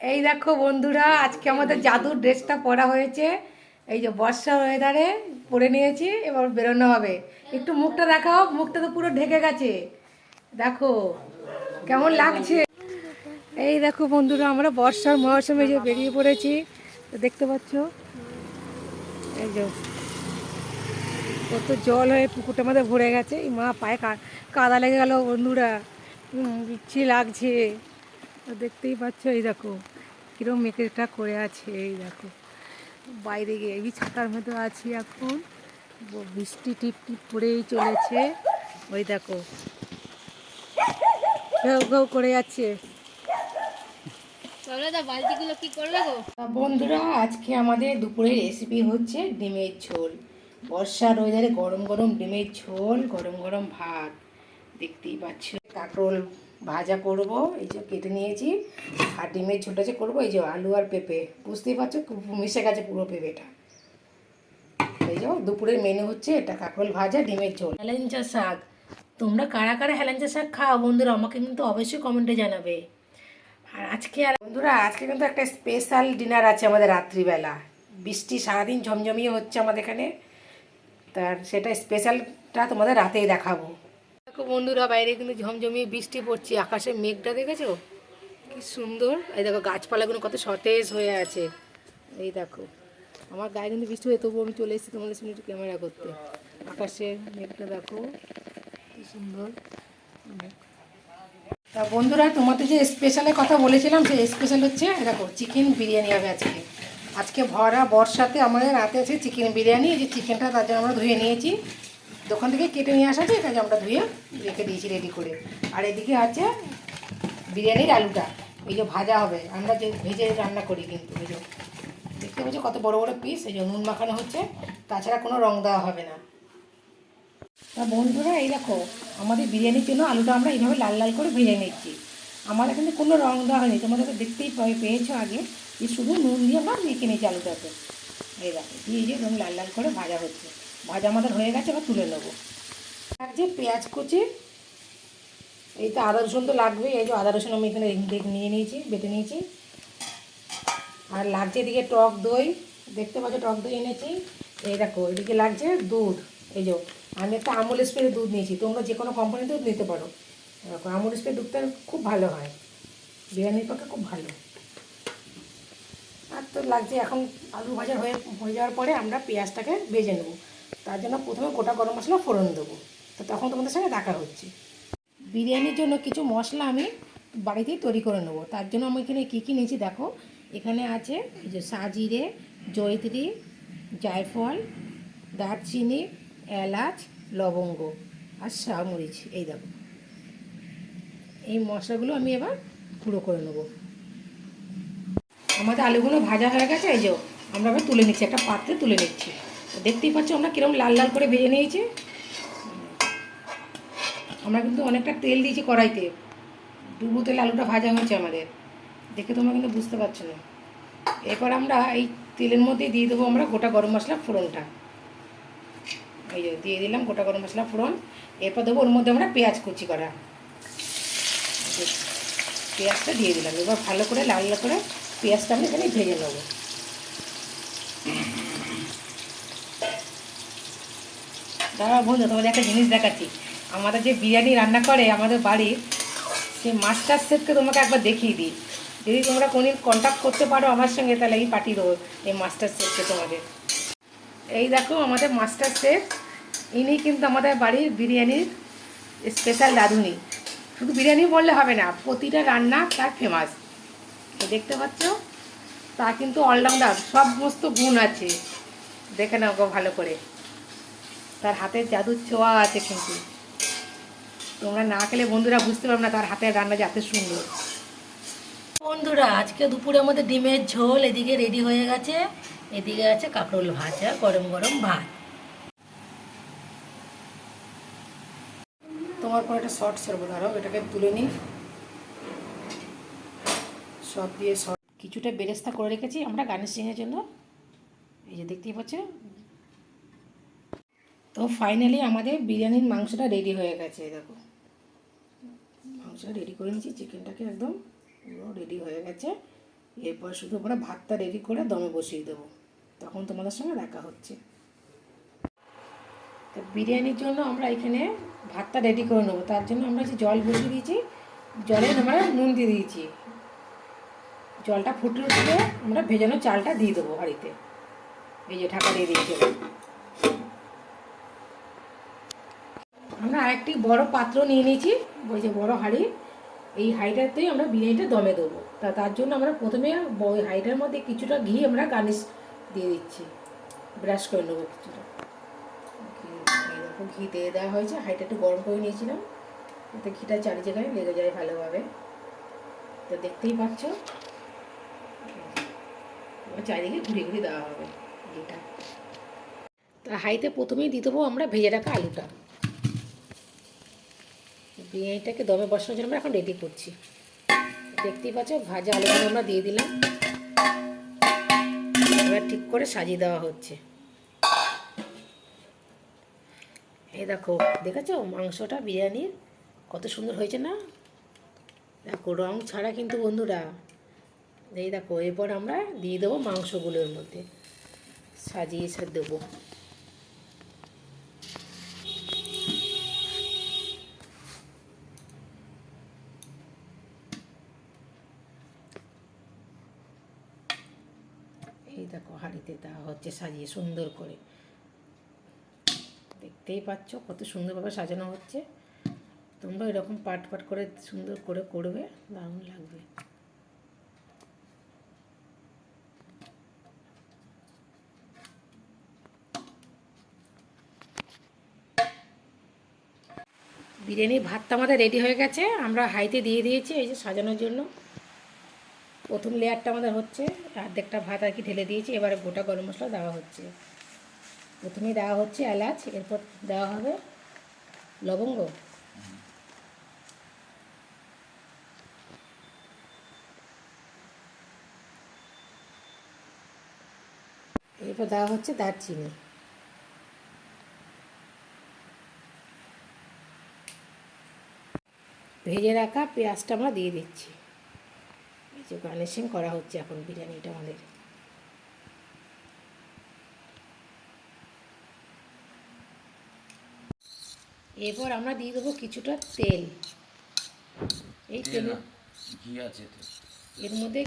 এই দেখো বন্ধুরা, আজকে আমাদের জাদুর ড্রেসটা পরা হয়েছে। এই যে বর্ষা ওয়েদারে পরে নিয়েছি, এবার বেরোনো হবে। একটু মুখটা দেখাও, মুখটা তো পুরো ঢেকে গেছে। দেখো, কেমন লাগছে? এই দেখো বন্ধুরা, আমরা বর্ষার মৌসুমে যে বেরিয়ে পড়েছি দেখতে পাচ্ছ? এই যে, কত জল হয়ে পুকুরটার মধ্যে ভরে গেছে। মা পায়ে কাদা লেগে গেল বন্ধুরা। বিচ্ছি লাগছে। দেখতেই পাচ্ছ, এই দেখো। কিরম মেকেটা করে আছে এই দেখো। বাইরে গিয়ে এই ছাতার মধ্যে আছি এখন। বৃষ্টি টিপ টিপ পড়েই চলেছে। ওই দেখো। ঘেউ ঘেউ করে যাচ্ছে। বালতিগুলো কি করবে গো? বন্ধুরা আজকে আমাদের দুপুরের রেসিপি হচ্ছে ডিমের ঝোল। বর্ষার ওয়েদারে গরম গরম ডিমের ঝোল গরম গরম ভাত। দেখতেই পাচ্ছ কাঁকরোল ভাজা করব এই যে কেটে নিয়েছি আর ডিমের ঝোলটা যে করব এই যে আলু আর পেঁপে। বুঝতেই পারছ মিশে গেছে পুরো পেঁপেটা। এই যে দুপুরের মেনু হচ্ছে এটা কাঁকরোল ভাজা ডিমের ঝোল। হেলেঞ্চা শাক। তোমরা কারা কারা হেলেঞ্চা শাক খাও বন্ধুরা আমাকে কিন্তু অবশ্যই কমেন্টে জানাবে। আর আজকে আর বন্ধুরা আজকে কিন্তু একটা স্পেশাল ডিনার আছে আমাদের রাত্রিবেলা। বৃষ্টি সারাদিন ঝমঝমিয়ে হচ্ছে আমাদের এখানে। তার সেটা স্পেশালটা তোমাদের রাতেই দেখাবো। দেখো বন্ধুরা, বাইরে কিন্তু ঝমঝমিয়ে বৃষ্টি পড়ছে, আকাশে মেঘটা দেখেছ? কি সুন্দর। এই দেখো, গাছপালাগুলো কত সতেজ হয়ে আছে। এই দেখো, আমার গায়ে কিন্তু বৃষ্টি হয়ে তবুও আমি চলে এসেছি তোমাদের সঙ্গে একটু ক্যামেরা করতে। আকাশে মেঘটা দেখো, কি সুন্দর। তা বন্ধুরা, তোমাদের যে স্পেশালের কথা বলেছিলাম, সেই স্পেশাল হচ্ছে দেখো চিকেন বিরিয়ানি হবে আজকে। আজকে ভরা বর্ষাতে আমাদের রাতে আছে চিকেন বিরিয়ানি। এই যে চিকেনটা তার জন্য আমরা ধুয়ে নিয়েছি। দোকান থেকে কেটে নিয়ে আসা আছে এটা যে আমরা ধুয়ে রেখে দিয়েছি রেডি করে। আর এদিকে আছে বিরিয়ানির আলুটা। এই যে ভাজা হবে, আমরা যে ভেজে রান্না করি কিন্তু, এই যে দেখতে পাচ্ছ কত বড় বড় পিস এই যে নুন মাখানো হচ্ছে, তাছাড়া কোনো রং দেওয়া হবে না। তা বন্ধুরা, এই দেখো, আমাদের বিরিয়ানির জন্য আলুটা আমরা এইভাবে লাল লাল করে ভেজে নিচ্ছি। আমার এখানে কোনো রং দেওয়া হয়নি, তোমরা তো দেখতেই পেয়েছ আগে যে শুধু নুন দিয়ে আমরা মেখে নিয়েছি আলুটাতে এই দেখো দিয়ে যে লাল লাল করে ভাজা হচ্ছে। ভাজা আমাদের হয়ে গেছে, এবার তুলে নেব। যে পেঁয়াজ কুচি, এই তো আদা রসুন তো লাগবেই, এই যে আদা রসুন আমি এখানে নিয়ে নিয়েছি, বেটে নিয়েছি। আর লাগছে এদিকে টক দই, দেখতে পাচ্ছ টক দই এনেছি। এই দেখো, এদিকে লাগছে দুধ, এই যে আমি একটা আমুল স্প্রে দুধ নিয়েছি, তোমরা যে কোনো কোম্পানির দুধ নিতে পারো। আমুল স্প্রে দুধটা খুব ভালো হয়, বিরিয়ানির পক্ষে খুব ভালো। আর তো লাগছে এখন আলু ভাজা হয়ে হয়ে যাওয়ার পরে আমরা পেঁয়াজটাকে ভেজে নেব। তার জন্য প্রথমে গোটা গরম মশলা ফোড়ন দেবো। তো তখন তোমাদের সঙ্গে দেখা হচ্ছে। বিরিয়ানির জন্য কিছু মশলা আমি বাড়িতেই তৈরি করে নেব। তার জন্য আমি এখানে কী কী নিয়েছি দেখো। এখানে আছে যে সাজিরে, জয়িত্রী, জায়ফল, দারচিনি, এলাচ, লবঙ্গ আর শামরিচ এই দেখো। এই মশলাগুলো আমি এবার গুঁড়ো করে নেব। আমাদের আলুগুলো ভাজা হয়ে গেছে, এই যে আমরা এবার তুলে নিচ্ছি, একটা পাত্রে তুলে নিচ্ছি। দেখতেই পাচ্ছ আমরা কীরকম লাল লাল করে ভেজে নিয়েছি। আমরা কিন্তু অনেকটা তেল দিয়েছি কড়াইতে। ডুবো তেলে আলুটা ভাজা হয়েছে আমাদের। দেখে তোমরা কিন্তু বুঝতে পারছ না। এরপর আমরা এই তেলের মধ্যে দিয়ে দেবো আমরা গোটা গরম মশলা ফোড়নটা। এই যে দিয়ে দিলাম গোটা গরম মশলা ফোড়ন। এরপর দেবো ওর মধ্যে আমরা পেঁয়াজ কুচি করা। পেঁয়াজটা দিয়ে দিলাম। এবার ভালো করে লাল করে পেঁয়াজটা আমি এখানে ভেজে নেব। দাদা বন্ধু, তোমাদের একটা জিনিস দেখাচ্ছি। আমাদের যে বিরিয়ানি রান্না করে আমাদের বাড়ির সেই মাস্টার শেফকে তোমাকে একবার দেখিয়ে দিই। যদি তোমরা কোনদিন কন্ট্যাক্ট করতে পারো আমার সঙ্গে, তাহলে এই পাঠিয়ে দেবো এই মাস্টার শেফকে তোমাদের এই দেখো, আমাদের মাস্টার শেফ, ইনি কিন্তু আমাদের বাড়ির বিরিয়ানির স্পেশাল রাঁধুনি শুধু বিরিয়ানি বললে হবে না, প্রতিটা রান্না তার ফেমাস দেখতে পাচ্ছ তা কিন্তু অলরাউন্ডার সমস্ত গুণ আছে। দেখে নাও ভালো করে। তার হাতের জাদুর ছোঁয়া আছে কিন্তু। তোমরা না খেলে বন্ধুরা বুঝতে পারবে না তার হাতের রান্না যে এত সুন্দর। বন্ধুরা, আজকে দুপুরে আমাদের ডিমের ঝোল, এদিকে রেডি হয়ে গেছে। এদিকে আছে কাঁকরোল ভাজা, গরম গরম ভাত। তোমার পর একটা শর্ট সারবো ধরো, এটাকে তুলে নিই। সব দিয়ে সব কিছুটা বেরেস্তা করে রেখেছি আমরা গার্নিশিংয়ের জন্য। এই যে দেখতেই পাচ্ছ তো ফাইনালি আমাদের বিরিয়ানির মাংসটা রেডি হয়ে গেছে দেখো। মাংসটা রেডি করে নিয়েছি চিকেনটাকে একদম পুরো রেডি হয়ে গেছে। এরপর শুধু আমরা ভাতটা রেডি করে দমে বসিয়ে দেবো। তখন তোমাদের সঙ্গে দেখা হচ্ছে। তো বিরিয়ানির জন্য আমরা এখানে ভাতটা রেডি করে নেব। তার জন্য আমরা যে জল বসিয়ে দিয়েছি, জলে আমরা নুন দিয়ে দিয়েছি। জলটা ফুটে উঠলে আমরা ভেজানো চালটা দিয়ে দেবো হাঁড়িতে এই যে ঢাকা দিয়ে দিয়েছি এবার। আমরা আরেকটি বড় পাত্র নিয়ে নিয়েছি, ওই যে বড় হাঁড়ি। এই হাঁড়িটাতেই আমরা বিরিয়ানিটা দমে দেবো। তা তার জন্য আমরা প্রথমে ওই হাঁড়িটার মধ্যে কিছুটা ঘি আমরা গার্নিশ দিয়ে দিচ্ছি। ব্রাশ করে নেব কিছুটা। এই ঘি দিয়ে দেওয়া হয়েছে। হাঁড়িটা একটু গরম করে নিয়েছিলাম। যাতে ঘিটা চারি জায়গায় লেগে যায় ভালোভাবে। তো দেখতেই পাচ্ছ। চারিদিকে ঘুরে ঘুরিয়ে দেওয়া হবে ঘিটা। তা হাইতে প্রথমেই দিয়ে দেবো আমরা ভেজে রাখা আলুটা। বিরিয়ানিটাকে দমে বসানোর জন্য আমরা এখন রেডি করছি। দেখতেই পাচ্ছ, ভাজা আলুগুলো আমরা দিয়ে দিলাম। এবার ঠিক করে সাজিয়ে দেওয়া হচ্ছে। এই দেখো, দেখেছ মাংসটা বিরিয়ানির কত সুন্দর হয়েছে না? দেখো, রং ছাড়া কিন্তু বন্ধুরা, এই দেখো, এরপর আমরা দিয়ে দেবো মাংসগুলোর মধ্যে। সাজিয়ে সে দেবো। দেখো, হাঁড়িতে তা হচ্ছে সাজিয়ে সুন্দর করে। দেখতেই পাচ্ছ কত সুন্দরভাবে সাজানো হচ্ছে। তোমরা এরকম পাট পাট করে সুন্দর করে করবে, দারুণ লাগবে। বিরিয়ানির ভাতটা আমাদের রেডি হয়ে গেছে। আমরা হাইতে দিয়ে দিয়েছি এই যে সাজানোর জন্য। প্রথম লেয়ারটা আমাদের হচ্ছে, অর্ধেকটা ভাত আর কি ঢেলে দিয়েছি, এবারে গোটা গরম মশলা দেওয়া হচ্ছে। প্রথমেই দেওয়া হচ্ছে এলাচ, এরপর দেওয়া হবে লবঙ্গ। এরপর দেওয়া হচ্ছে দারচিনি। ভেজে রাখা পেঁয়াজটা আমরা দিয়ে দিচ্ছি। যে গার্নিশিং করা হচ্ছে এখন বিরিয়ানিটা আমাদের। এরপর আমরা দিয়ে দেবো কিছুটা তেল। এই তেল ঘি আছে তো এর মধ্যে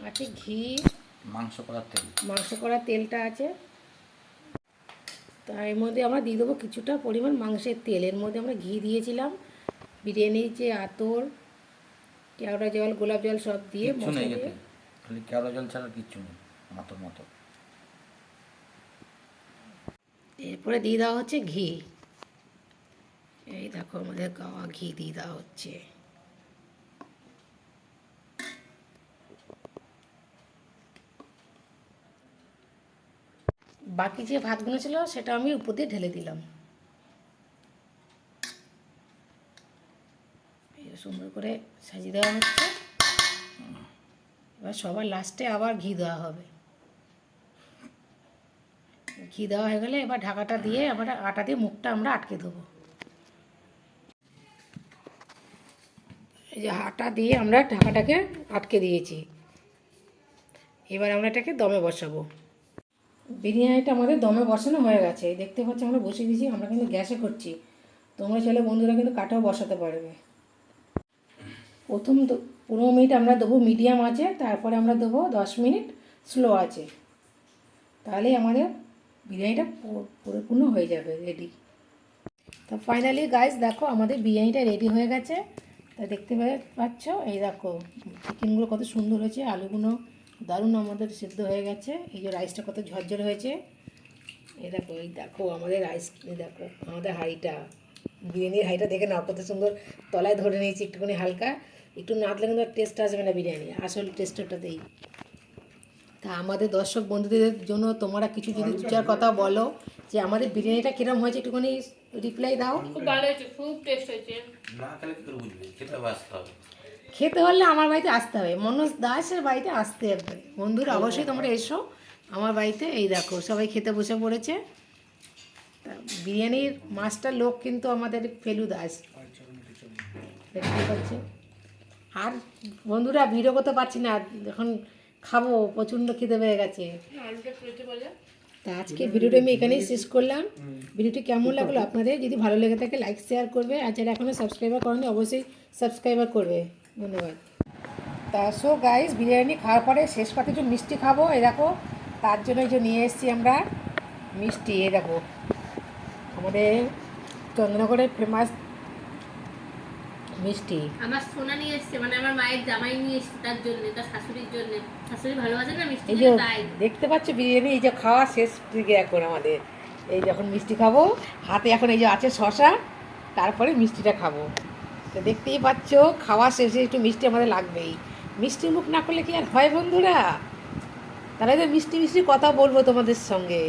আছে ঘি। মাংস করার তেল। মাংস করা তেলটা আছে। তার এর মধ্যে আমরা দিয়ে দেবো কিছুটা পরিমাণ মাংসের তেল। এর মধ্যে আমরা ঘি দিয়েছিলাম। বিরিয়ানির যে আতর কেওড়া জল গোলাপ জল সব দিয়ে মশলা নেই দিয়ে এতে। খালি কেওড়া জল ছাড়া কিচ্ছু নেই মতো মতো। এরপরে দিয়ে দেওয়া হচ্ছে ঘি। এই দেখো আমাদের গাওয়া ঘি দিয়ে দেওয়া হচ্ছে। বাকি যে ভাতগুলো ছিল সেটা আমি উপর দিয়ে ঢেলে দিলাম এই যে সুন্দর করে সাজিয়ে দেওয়া হচ্ছে। এবার সবার লাস্টে আবার ঘি দেওয়া হবে। ঘি দেওয়া হয়ে গেলে এবার ঢাকাটা দিয়ে আবার আটা দিয়ে মুখটা আমরা আটকে দেবো। এই যে আটা দিয়ে আমরা ঢাকাটাকে আটকে দিয়েছি। এবার আমরা এটাকে দমে বসাবো। বিরিয়ানিটা আমাদের দমে বসানো হয়ে গেছে। দেখতে পাচ্ছি আমরা বসিয়ে দিয়েছি, আমরা কিন্তু গ্যাসে করছি। তোমরা চাইলে বন্ধুরা কিন্তু কাঠেও বসাতে পারবে। প্রথম পনেরো মিনিট আমরা দেবো মিডিয়াম আছে, তারপরে আমরা দেবো দশ মিনিট স্লো আছে। তাহলেই আমাদের বিরিয়ানিটা পরিপূর্ণ হয়ে যাবে রেডি তো ফাইনালি গাইস দেখো আমাদের বিরিয়ানিটা রেডি হয়ে গেছে। তা দেখতে পাচ্ছ? এই দেখো চিকেনগুলো কত সুন্দর হয়েছে, আলুগুলো দারুণ আমাদের সিদ্ধ হয়ে গেছে। এই যে রাইসটা কত ঝরঝর হয়েছে। এই দেখো এই দেখো আমাদের রাইস দেখো আমাদের হাঁড়িটা। বিরিয়ানির হাঁড়িটা দেখে নাও, কত সুন্দর, তলায় ধরে নিয়েছি একটুখানি হালকা। একটু নাড়লে কিন্তু টেস্ট আসবে না বিরিয়ানি। আসল টেস্ট ওটাতেই। তা আমাদের দর্শক বন্ধুদের জন্য তোমরা কিছু যদি দু চার কথা বলো যে আমাদের বিরিয়ানিটা কিরম হয়েছে একটুখানি রিপ্লাই দাও। খুব ভালো হয়েছে খুব টেস্ট হয়েছে। না খেলে কি করে বুঝবে? খেতে বাঁচতে হবে। খেতে হলে আমার বাড়িতে আসতে হবে। মনোজ দাসের বাড়িতে আসতে হবে। বন্ধুরা অবশ্যই তোমরা এসো। আমার বাড়িতে এই দেখো সবাই খেতে বসে পড়েছে। তা বিরিয়ানির মাস্টার লোক কিন্তু আমাদের ফেলু দাস দেখতে পাচ্ছে? আর বন্ধুরা ভিডিও করতে পারছি না, এখন খাব, প্রচণ্ড খিদে পেয়ে গেছে। তা আজকে ভিডিওটা আমি এখানেই শেষ করলাম। ভিডিওটি কেমন লাগল আপনাদের? যদি ভালো লেগে থাকে লাইক শেয়ার করবে। আর যারা এখনও সাবস্ক্রাইবার করেনি অবশ্যই সাবস্ক্রাইবার করবে। ধন্যবাদ। তা সো গাইস বিরিয়ানি খাওয়ার পরে শেষ পাতে একটু মিষ্টি খাব, এই দেখো। তার জন্য যে নিয়ে এসেছি আমরা মিষ্টি, এই দেখো। আমাদের চন্দ্রনগরের ফেমাস মিষ্টি। আমার সোনা নিয়ে এসছে মানে আমার মায়ের জামাই নিয়ে এসছে তার জন্য তার শাশুড়ির জন্য। শাশুড়ি ভালোবাসে না মিষ্টি তাই? দেখতে পাচ্ছ বিরিয়ানি এই যে খাওয়া শেষ দিকে এখন আমাদের। এই যখন মিষ্টি খাব হাতে এখন এই যে আছে শশা তারপরে মিষ্টিটা খাব। তো দেখতেই পাচ্ছ খাওয়া শেষে একটু মিষ্টি আমাদের লাগবেই। মিষ্টি মুখ না করলে কি আর হয় বন্ধুরা? তাহলে তো মিষ্টি মিষ্টি কথা বলব তোমাদের সঙ্গে।